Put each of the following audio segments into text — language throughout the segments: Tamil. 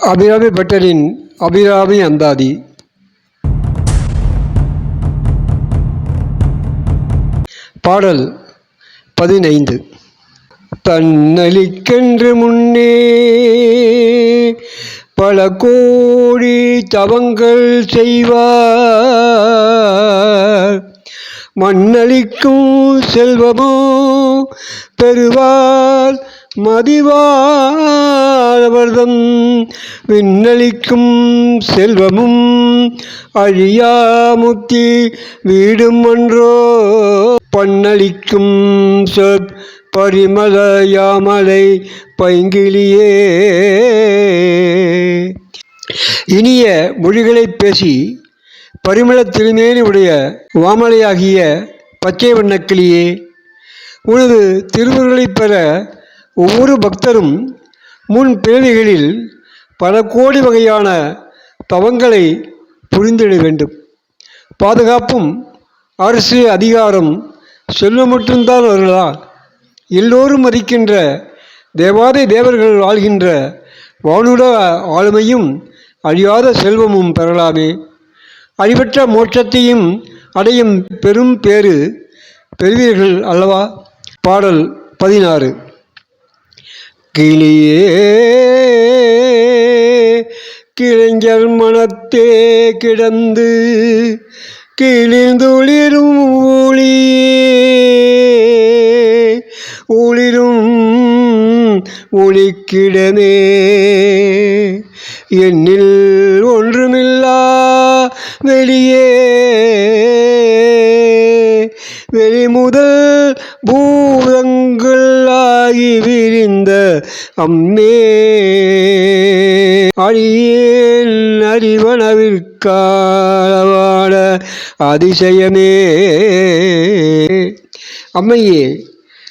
அபிராமி பட்டரின் அபிராமி அந்தாதி. பாடல் பதினைந்து. தன்னலிக்கென்று முன்னே பல கோடி தவங்கள் செய்வார். மண்ணளிக்கும் செல்வமோ பெறுவார். மதிவாழவர்தம் விண்ணளிக்கும் செல்வமும் அழியாமுத்தி வீடும் ஒன்றோ பண்ணளிக்கும் சொற் பரிமள யாமலை பைங்கிலியே. இனிய மொழிகளைப் பேசி பரிமள திருமேனி உடைய வாமலையாகிய பச்சை வண்ணக்கிளியே உனது திருவுருளைப் பெற ஒவ்வொரு பக்தரும் முன் பிறவிகளில் பல கோடி வகையான தவங்களை புரிந்திட வேண்டும். பாதுகாப்பும் அரசு அதிகாரம் செல்வம் மட்டும்தான் வருளா? எல்லோரும் மதிக்கின்ற தேவாதி தேவர்கள் வாழ்கின்ற வானுட ஆளுமையும் அழியாத செல்வமும் பெறலாமே. அழிவற்ற மோட்சத்தையும் அடையும் பெரும் பேறு பெறுவீர்கள் அல்லவா? பாடல் பதினாறு. கிளியே கிளைஞர் மனத்தே கிடந்து கிழிந்துளிரும் ஒளியே ஒளிரும் ஒளிக்கிடமே. என்னில் ஒன்றுமில்லா வெளியே வெளிமுதல் பூதங்கள் ஆகி விரிந்த அம்மே. அழியேன் அறிவனவிற்காலவாட அதிசயமே. அம்மையே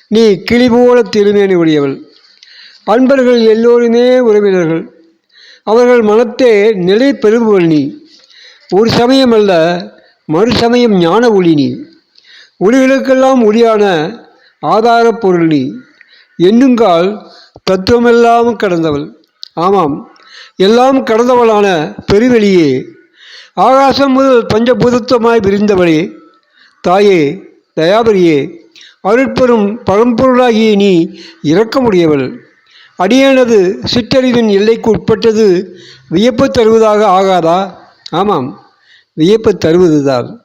நீ கிளி போல திருமேனி உடையவள். அன்பர்கள் எல்லோருமே உறவினர்கள். அவர்கள் மனத்தே நிலை பெறுபவள் நீ. ஒரு சமயம் அல்ல மறு சமயம் ஞான ஒளி நீ. ஒளிகளுக்கெல்லாம் ஒளியான ஆதார பொருள் நீ. எண்ணுங்கால் தத்துவமெல்லாம் கடந்தவள். ஆமாம் எல்லாம் கடந்தவளான பெருவெளியே. ஆகாசம் முதல் பஞ்சபூதத்துவமாய் விரிந்தவளே. தாயே தயாபரியே அருட்பெரும் பழம்பொருளாகிய நீ இறக்கமுடையவள் அடியானது சிற்றறிவின் எல்லைக்கு உட்பட்டது வியப்பு தருவதாக ஆகாதா? ஆமாம் வியப்பு தருவதுதான்.